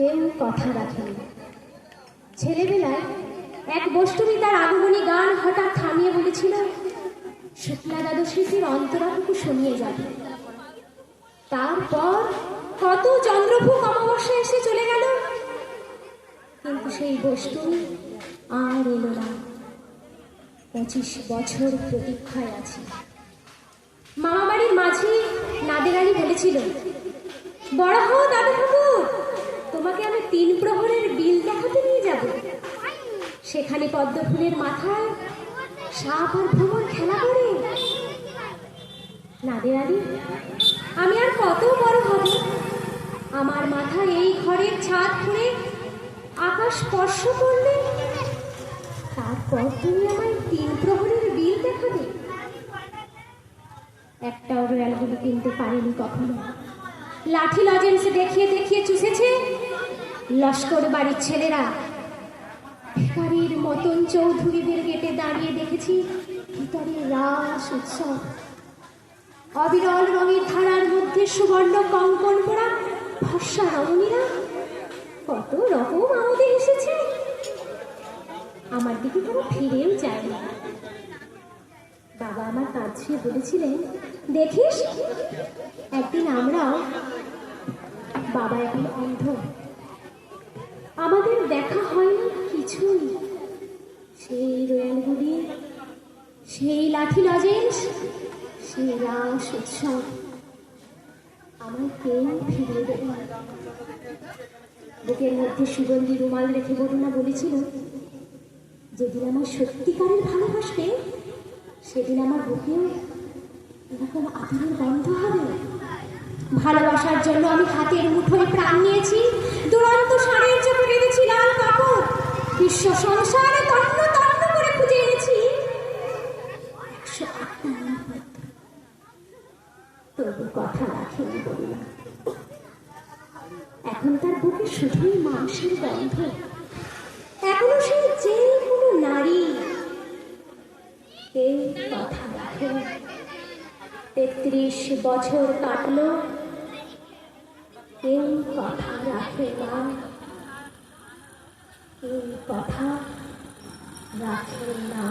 কেউ কথা রাখেনি ছেলেবেলায় এক বষ্টমী তার আগমনী গান হঠাৎ থামিয়ে বলেছিল, শুক্লা স্মৃতির অন্তরাটুকু শুনিয়ে যাবে। তারপর কত চন্দ্রভূক অমাবস্যা এসে চলে গেল। কিন্তু সেই বষ্টমী আর এলো না। পঁচিশ বছর প্রতীক্ষায় আছি। মামা বাড়ির মাঝি নাদের আলী বলেছিল, বড় হও দাদু তোমাকে আমি তিন প্রহরের বিল দেখাতে নিয়ে যাব। সেখানে পদ্ম ফুলের মাথায় সাপ আর ভ্রমণ খেলা করে। নাদের আলী আমি আর কত বড় হব? আমার মাথায় এই ঘরের ছাদ ফুঁড়ে আকাশ স্পর্শ করলে? তারপর তুমি আমায় তিন প্রহরের বিল দেখাবে। একটাও রয়্যালগুলো কিনতে পারেনি কখনো। লাঠি লজেন্সে চুষেছে লস্কর বাড়ির ছেলেরা। ভিকারির মতন চৌধুরীদের গেটে দাঁড়িয়ে দেখেছি ভিতরে রাস উৎসব। অবিরল রঙের ধারার মধ্যে সুবর্ণ কঙ্কন পরা ভরসা রমণীরা। কত রকম আমাদের এসেছে। আমার দিকে তারা ফিরেও যায় না বাবা আমার কাজ বলেছিলেন, দেখিস, একদিন আমরাও বাবা এখন অন্ধ। আমাদের দেখা হয়নি কিছুই। সেই রয়্যালগুলি সেই লাঠি লজেন্স, সেই রাস উৎসব আমার কেউ ফিরিয়ে দেবে বুকের মধ্যে সুগন্ধি রুমাল রেখে বরুণা বলেছিল, যেদিন আমার সত্যিকারের ভালোবাসবে, সেদিন আমার বুকেও এরকম আদরের গন্ধ হবে। ভালোবাসার জন্য আমি হাতের মুঠোয় প্রাণ নিয়েছি। দুরন্ত বিশ্ব সংসারে তন্ন তন্ন করে খুঁজে এনেছি। তবু কথা রাখেনি এখন তার বুকে শুধুই মাংসের গন্ধ। এখনও সেই যে কোনো নারী। কেউ কথা রাখে তেত্রিশ বছর কাটলো। কেউ কথা রাখে না। কেউ কথা রাখে না।